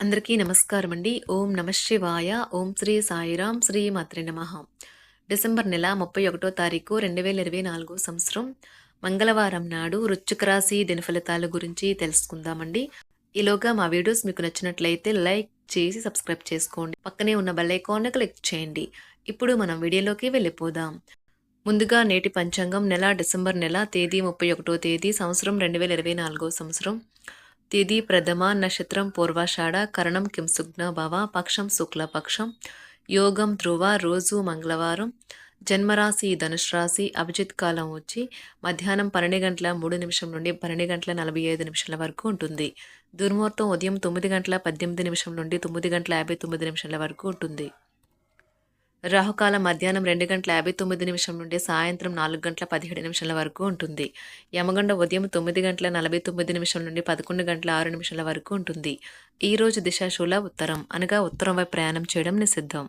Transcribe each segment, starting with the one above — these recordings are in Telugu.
అందరికీ నమస్కారం అండి ఓం నమ శివాయ. ఓం శ్రీ సాయిరాం శ్రీ మాత్రి నమ. డిసెంబర్ నెల ముప్పై ఒకటో తారీఖు రెండు వేల ఇరవై నాలుగు సంవత్సరం. మంగళవారం నాడు వృశ్చిక రాశి దినఫలితాల గురించి తెలుసుకుందామండి. ఈలోగా మా వీడియోస్ మీకు నచ్చినట్లయితే లైక్ చేసి సబ్స్క్రైబ్ చేసుకోండి. పక్కనే ఉన్న బెల్ ఐకాన్ని క్లిక్ చేయండి. ఇప్పుడు మనం వీడియోలోకి వెళ్ళిపోదాం. ముందుగా నేటి పంచాంగం నెల డిసెంబర్ నెల తేదీ ముప్పై ఒకటో తేదీ సంవత్సరం రెండు వేల ఇరవై నాలుగో సంవత్సరం. తిది ప్రథమ నక్షత్రం పూర్వాషాఢ కరణం కింసుగ్న భవ పక్షం శుక్లపక్షం యోగం ధ్రువ రోజు మంగళవారం జన్మరాశి ధనుష్ రాశి అభిజిత్ కాలం వచ్చి మధ్యాహ్నం పన్నెండు గంటల మూడు నిమిషం నుండి పన్నెండు గంటల నలభై ఐదు నిమిషాల వరకు ఉంటుంది. దుర్ముహూర్తం ఉదయం తొమ్మిది గంటల పద్దెనిమిది నిమిషం నుండి తొమ్మిది గంటల యాభై తొమ్మిది నిమిషాల వరకు ఉంటుంది. రాహుకాలం మధ్యాహ్నం రెండు గంటల యాభై తొమ్మిది నిమిషం నుండి సాయంత్రం నాలుగు గంటల పదిహేడు నిమిషాల వరకు ఉంటుంది. యమగండ ఉదయం తొమ్మిది గంటల నలభై తొమ్మిది నిమిషం నుండి పదకొండు గంటల ఆరు నిమిషాల వరకు ఉంటుంది. ఈ రోజు దిశాశూల ఉత్తరం. అనగా ఉత్తరం వైపు ప్రయాణం చేయడం నిషిద్ధం.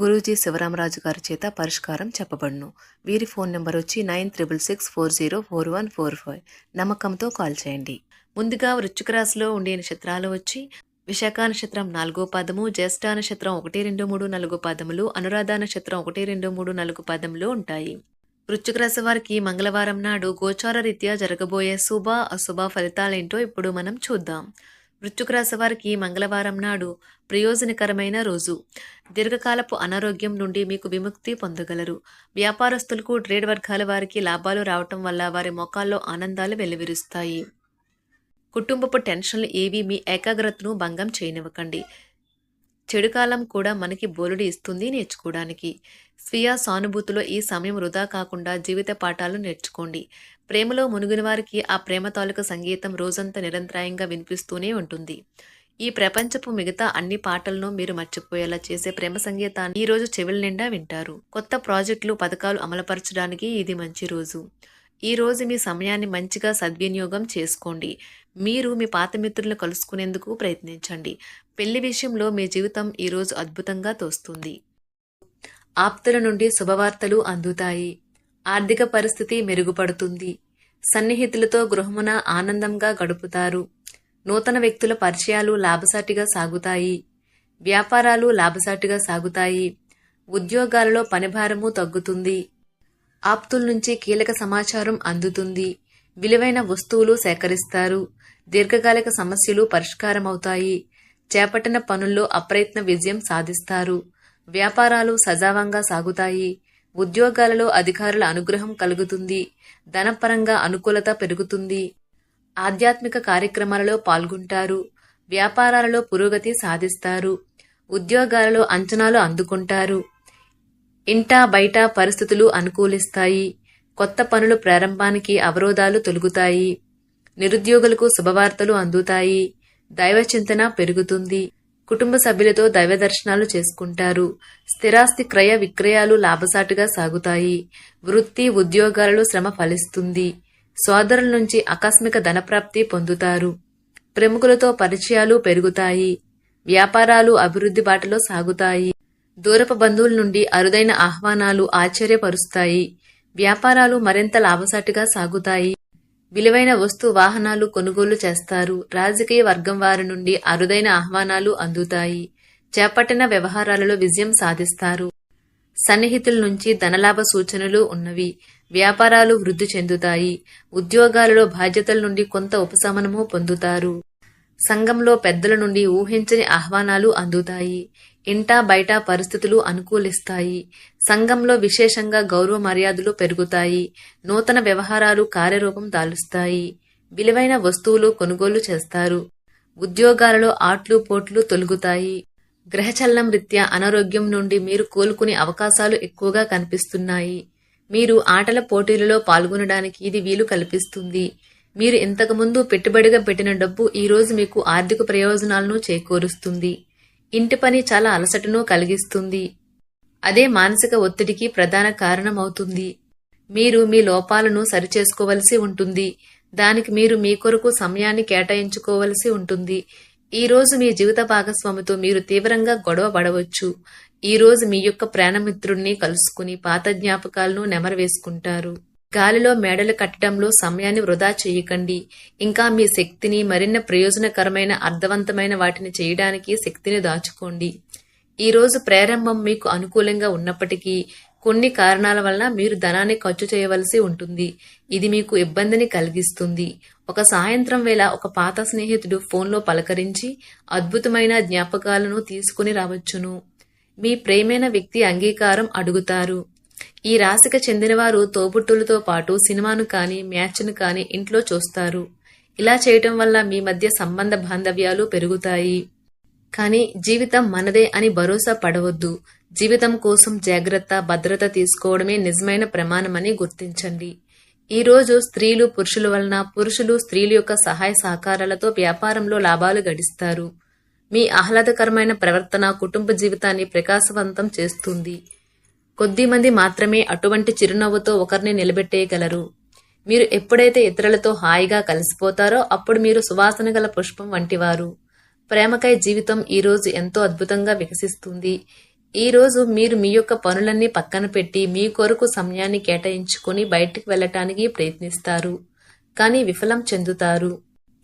గురూజీ శివరామరాజు గారి చేత పరిష్కారం చెప్పబడును. వీరి ఫోన్ నెంబర్ వచ్చి nine triple six four zero four one four five. నమ్మకంతో కాల్ చేయండి. ముందుగా వృశ్చిక రాశిలో ఉండే నక్షత్రాలు వచ్చి విశాఖ నక్షత్రం నాలుగో పాదము జ్యేష్ఠ నక్షత్రం ఒకటి రెండు మూడు నాలుగు పాదములు అనురాధ నక్షత్రం ఒకటి రెండు మూడు నాలుగు పాదములు ఉంటాయి. వృశ్చిక రాశి వారికి మంగళవారం నాడు గోచార రీత్యా జరగబోయే శుభ అశుభ ఫలితాలేంటో ఇప్పుడు మనం చూద్దాం. వృత్తుకరాశి వారికి మంగళవారం నాడు ప్రయోజనకరమైన రోజు. దీర్ఘకాలపు అనారోగ్యం నుండి మీకు విముక్తి పొందగలరు. వ్యాపారస్తులకు ట్రేడ్ వర్గాల వారికి లాభాలు రావటం వల్ల వారి మొఖాల్లో ఆనందాలు వెలువిరుస్తాయి. కుటుంబపు టెన్షన్లు ఏవి మీ ఏకాగ్రతను భంగం చేయనివ్వకండి. చెడు కాలం కూడా మనకి బోలుడి ఇస్తుంది నేర్చుకోవడానికి. స్వీయ సానుభూతిలో ఈ సమయం వృధా కాకుండా జీవిత పాఠాలు నేర్చుకోండి. ప్రేమలో మునిగిన వారికి ఆ ప్రేమ తాలూకు సంగీతం రోజంతా నిరంతరాయంగా వినిపిస్తూనే ఉంటుంది. ఈ ప్రపంచపు మిగతా అన్ని పాటలను మీరు మర్చిపోయేలా చేసే ప్రేమ సంగీతాన్ని ఈ రోజు చెవుల నిండా వింటారు. కొత్త ప్రాజెక్టులు పథకాలు అమలుపరచడానికి ఇది మంచి రోజు. ఈ రోజు మీ సమయాన్ని మంచిగా సద్వినియోగం చేసుకోండి. మీరు మీ పాత మిత్రులను కలుసుకునేందుకు ప్రయత్నించండి. పెళ్ళి విషయంలో మీ జీవితం ఈరోజు అద్భుతంగా తోస్తుంది. ఆప్తుల నుండి శుభవార్తలు అందుతాయి. ఆర్థిక పరిస్థితి మెరుగుపడుతుంది. సన్నిహితులతో గృహమున ఆనందంగా గడుపుతారు. నూతన వ్యక్తుల పరిచయాలు లాభసాటిగా సాగుతాయి. వ్యాపారాలు లాభసాటిగా సాగుతాయి. ఉద్యోగాలలో పనిభారము తగ్గుతుంది. ఆప్తుల నుంచి కీలక సమాచారం అందుతుంది. విలువైన వస్తువులు సేకరిస్తారు. దీర్ఘకాలిక సమస్యలు పరిష్కారమవుతాయి. చేపట్టిన పనుల్లో అప్రయత్న విజయం సాధిస్తారు. వ్యాపారాలు సజావంగా సాగుతాయి. ఉద్యోగాలలో అధికారుల అనుగ్రహం కలుగుతుంది. ధనపరంగా అనుకూలత పెరుగుతుంది. ఆధ్యాత్మిక కార్యక్రమాలలో పాల్గొంటారు. వ్యాపారాలలో పురోగతి సాధిస్తారు. ఉద్యోగాలలో అంచనాలు అందుకుంటారు. ఇంటా బయట పరిస్థితులు అనుకూలిస్తాయి. కొత్త పనులు ప్రారంభానికి అవరోధాలు తొలుగుతాయి. నిరుద్యోగులకు శుభవార్తలు అందుతాయి. దైవ చింతన పెరుగుతుంది. కుటుంబ సభ్యులతో దైవ దర్శనాలు చేసుకుంటారు. స్థిరాస్తి క్రయ విక్రయాలు లాభసాటుగా సాగుతాయి. వృత్తి ఉద్యోగాలలో శ్రమ ఫలిస్తుంది. సోదరుల నుంచి ఆకస్మిక ధనప్రాప్తి పొందుతారు. ప్రముఖులతో పరిచయాలు పెరుగుతాయి. వ్యాపారాలు అభివృద్ధి బాటలో సాగుతాయి. దూరపు బంధువుల నుండి అరుదైన ఆహ్వానాలు ఆశ్చర్యపరుస్తాయి. వ్యాపారాలు మరింత లాభసాటిగా సాగుతాయి. విలువైన వస్తు వాహనాలు కొనుగోలు చేస్తారు. రాజకీయ వర్గం వారి నుండి అరుదైన ఆహ్వానాలు అందుతాయి. చేపట్టిన వ్యవహారాలలో విజయం సాధిస్తారు. సన్నిహితుల నుంచి ధనలాభ సూచనలు ఉన్నవి. వ్యాపారాలు వృద్ధి చెందుతాయి. ఉద్యోగాలలో బాధ్యతల నుండి కొంత ఉపశమనము పొందుతారు. సంఘంలో పెద్దల నుండి ఊహించని ఆహ్వానాలు అందుతాయి. ఇంటా బయట పరిస్థితులు అనుకూలిస్తాయి. సంఘంలో విశేషంగా గౌరవ మర్యాదలు పెరుగుతాయి. నూతన వ్యవహారాలు కార్యరూపం దాలుస్తాయి. విలువైన వస్తువులు కొనుగోలు చేస్తారు. ఉద్యోగాలలో ఆట్లు పోట్లు తొలుగుతాయి. గ్రహచలనం రీత్యా అనారోగ్యం నుండి మీరు కోలుకునే అవకాశాలు ఎక్కువగా కనిపిస్తున్నాయి. మీరు ఆటల పోటీలలో పాల్గొనడానికి ఇది వీలు కల్పిస్తుంది. మీరు ఇంతకుముందు పెట్టుబడిగా పెట్టిన డబ్బు ఈరోజు మీకు ఆర్థిక ప్రయోజనాలను చేకూరుస్తుంది. ఇంటి పని చాలా అలసటను కలిగిస్తుంది. అదే మానసిక ఒత్తిడికి ప్రధాన కారణమవుతుంది. మీరు మీ లోపాలను సరిచేసుకోవలసి ఉంటుంది. దానికి మీరు మీ కొరకు సమయాన్ని కేటాయించుకోవలసి ఉంటుంది. ఈ రోజు మీ జీవిత భాగస్వామితో మీరు తీవ్రంగా గొడవ పడవచ్చు. ఈ రోజు మీ యొక్క ప్రాణమిత్రుణ్ణి కలుసుకుని పాత జ్ఞాపకాలను నెమరవేసుకుంటారు. గాలిలో మేడలు కట్టడంలో సమయాన్ని వృధా చేయకండి. ఇంకా మీ శక్తిని మరిన్న ప్రయోజనకరమైన అర్థవంతమైన వాటిని చేయడానికి శక్తిని దాచుకోండి. ఈ రోజు ప్రారంభం మీకు అనుకూలంగా ఉన్నప్పటికీ కొన్ని కారణాల వలన మీరు ధనాన్ని ఖర్చు చేయవలసి ఉంటుంది. ఇది మీకు ఇబ్బందిని కలిగిస్తుంది. ఒక సాయంత్రం వేళ ఒక పాత స్నేహితుడు ఫోన్లో పలకరించి అద్భుతమైన జ్ఞాపకాలను తీసుకుని రావచ్చును. మీ ప్రేమైన వ్యక్తి అంగీకారం అడుగుతారు. ఈ రాశికి చెందినవారు తోబుట్టులతో పాటు సినిమాను కానీ మ్యాచ్ను కానీ ఇంట్లో చూస్తారు. ఇలా చేయటం వల్ల మీ మధ్య సంబంధ బాంధవ్యాలు పెరుగుతాయి. కానీ జీవితం మనదే అని భరోసా పడవద్దు. జీవితం కోసం జాగ్రత్త భద్రత తీసుకోవడమే నిజమైన ప్రమాణమని గుర్తించండి. ఈ రోజు స్త్రీలు పురుషుల వలన పురుషులు స్త్రీల యొక్క సహాయ సహకారాలతో వ్యాపారంలో లాభాలు గడిస్తారు. మీ ఆహ్లాదకరమైన ప్రవర్తన కుటుంబ జీవితాన్ని ప్రకాశవంతం చేస్తుంది. కొద్దిమంది మాత్రమే అటువంటి చిరునవ్వుతో ఒకరిని నిలబెట్టేయగలరు. మీరు ఎప్పుడైతే ఇతరులతో హాయిగా కలిసిపోతారో అప్పుడు మీరు సువాసన గల పుష్పం వంటివారు. ప్రేమకై జీవితం ఈ రోజు ఎంతో అద్భుతంగా వికసిస్తుంది. ఈ రోజు మీరు మీ యొక్క పనులన్నీ పక్కన పెట్టి మీ కొరకు సమయాన్ని కేటాయించుకొని బయటికి వెళ్ళటానికి ప్రయత్నిస్తారు. కానీ విఫలం చెందుతారు.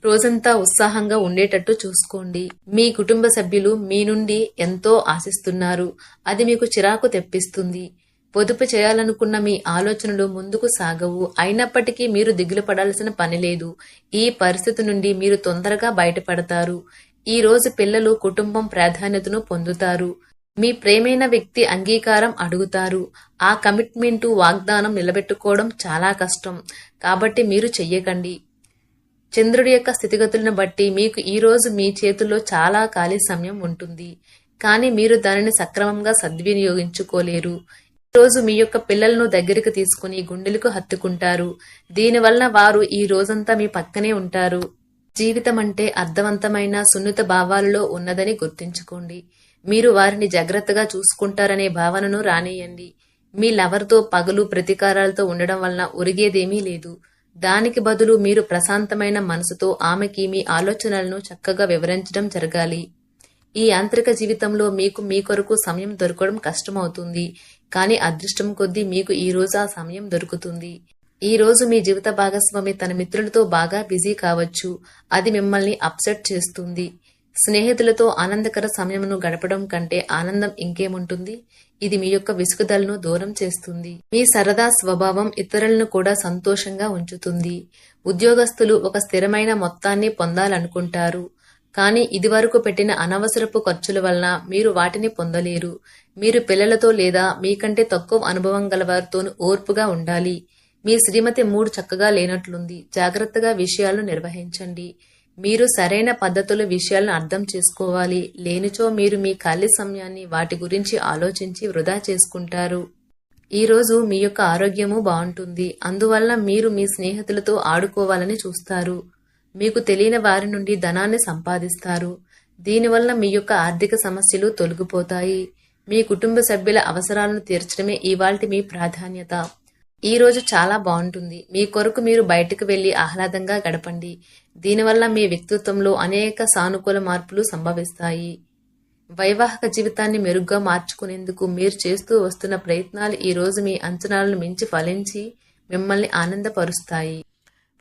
రోజంతా ఉత్సాహంగా ఉండేటట్టు చూసుకోండి. మీ కుటుంబ సభ్యులు మీ నుండి ఎంతో ఆశిస్తున్నారు. అది మీకు చిరాకు తెప్పిస్తుంది. పొదుపు చేయాలనుకున్న మీ ఆలోచనలు ముందుకు సాగవు. అయినప్పటికీ మీరు దిగులు పడాల్సిన పని లేదు. ఈ పరిస్థితి నుండి మీరు తొందరగా బయటపడతారు. ఈ రోజు పిల్లలు కుటుంబం ప్రాధాన్యతను పొందుతారు. మీ ప్రేమైన వ్యక్తి అంగీకారం అడుగుతారు. ఆ కమిట్మెంటు వాగ్దానం నిలబెట్టుకోవడం చాలా కష్టం. కాబట్టి మీరు చెయ్యకండి. చంద్రుడి యొక్క స్థితిగతులను బట్టి మీకు ఈ రోజు మీ చేతుల్లో చాలా ఖాళీ సమయం ఉంటుంది. కానీ మీరు దానిని సక్రమంగా సద్వినియోగించుకోలేరు. ఈ రోజు మీ యొక్క పిల్లలను దగ్గరికి తీసుకుని గుండెలకు హత్తుకుంటారు. దీనివలన వారు ఈ రోజంతా మీ పక్కనే ఉంటారు. జీవితం అంటే అర్థవంతమైన సున్నిత భావాలలో ఉన్నదని గుర్తుంచుకోండి. మీరు వారిని జాగ్రత్తగా చూసుకుంటారనే భావనను రానియండి మీ లవర్తో పగలు ప్రతీకారాలతో ఉండడం వలన ఒరిగేదేమీ లేదు. దానికి బదులు మీరు ప్రశాంతమైన మనసుతో ఆమెకి మీ ఆలోచనలను చక్కగా వివరించడం జరగాలి. ఈ యాంత్రిక జీవితంలో మీకు మీ కొరకు సమయం దొరకడం కష్టమవుతుంది. కానీ అదృష్టం కొద్దీ మీకు ఈ రోజు ఆ సమయం దొరుకుతుంది. ఈ రోజు మీ జీవిత భాగస్వామి తన మిత్రులతో బాగా బిజీ కావచ్చు. అది మిమ్మల్ని అప్సెట్ చేస్తుంది. స్నేహితులతో ఆనందకర సమయమును గడపడం కంటే ఆనందం ఇంకేముంటుంది? ఇది మీ యొక్క విసుగుదలను దూరం చేస్తుంది. మీ సరదా స్వభావం ఇతరులను కూడా సంతోషంగా ఉంచుతుంది. ఉద్యోగస్తులు ఒక స్థిరమైన మొత్తాన్ని పొందాలనుకుంటారు. కానీ ఇదివరకు పెట్టిన అనవసరపు ఖర్చుల వలన మీరు వాటిని పొందలేరు. మీరు పిల్లలతో లేదా మీకంటే తక్కువ అనుభవం గలవారితోనూ ఓర్పుగా ఉండాలి. మీ శ్రీమతి మూడు చక్కగా లేనట్లుంది. జాగ్రత్తగా విషయాలను నిర్వహించండి. మీరు సరైన పద్ధతుల విషయాలను అర్థం చేసుకోవాలి. లేనిచో మీరు మీ ఖాళీ సమయాన్ని వాటి గురించి ఆలోచించి వృధా చేసుకుంటారు. ఈరోజు మీ యొక్క ఆరోగ్యము బాగుంటుంది. అందువల్ల మీరు మీ స్నేహితులతో ఆడుకోవాలని చూస్తారు. మీకు తెలియని వారి నుండి ధనాన్ని సంపాదిస్తారు. దీనివల్ల మీ యొక్క ఆర్థిక సమస్యలు తొలగిపోతాయి. మీ కుటుంబ సభ్యుల అవసరాలను తీర్చడమే ఇవాల్టి మీ ప్రాధాన్యత. ఈ రోజు చాలా బాగుంటుంది. మీ కొరకు మీరు బయటకు వెళ్ళి ఆహ్లాదంగా గడపండి. దీనివల్ల మీ వ్యక్తిత్వంలో అనేక సానుకూల మార్పులు సంభవిస్తాయి. వైవాహిక జీవితాన్ని మెరుగ్గా మార్చుకునేందుకు మీరు చేస్తూ వస్తున్న ప్రయత్నాలు ఈ రోజు మీ అంచనాలను మించి ఫలించి మిమ్మల్ని ఆనందపరుస్తాయి.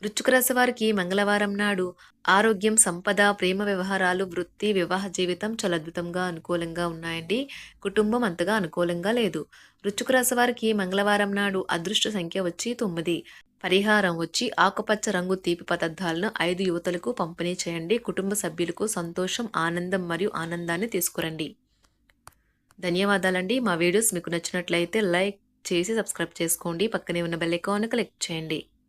వృశ్చిక రాశి వారికి మంగళవారం నాడు ఆరోగ్యం సంపద ప్రేమ వ్యవహారాలు వృత్తి వివాహ జీవితం చాలా అద్భుతంగా అనుకూలంగా ఉన్నాయండి. కుటుంబం అంతగా అనుకూలంగా లేదు. వృశ్చిక రాశి వారికి మంగళవారం నాడు అదృష్ట సంఖ్య వచ్చి తొమ్మిది. పరిహారం వచ్చి ఆకుపచ్చ రంగు తీపి పదార్థాలను ఐదు యువతలకు పంపిణీ చేయండి. కుటుంబ సభ్యులకు సంతోషం ఆనందం మరియు ఆనందాన్ని తీసుకురండి. ధన్యవాదాలండి. మా వీడియోస్ మీకు నచ్చినట్లయితే లైక్ చేసి సబ్స్క్రైబ్ చేసుకోండి. పక్కనే ఉన్న బెల్ ఐకాన్ క్లిక్ చేయండి.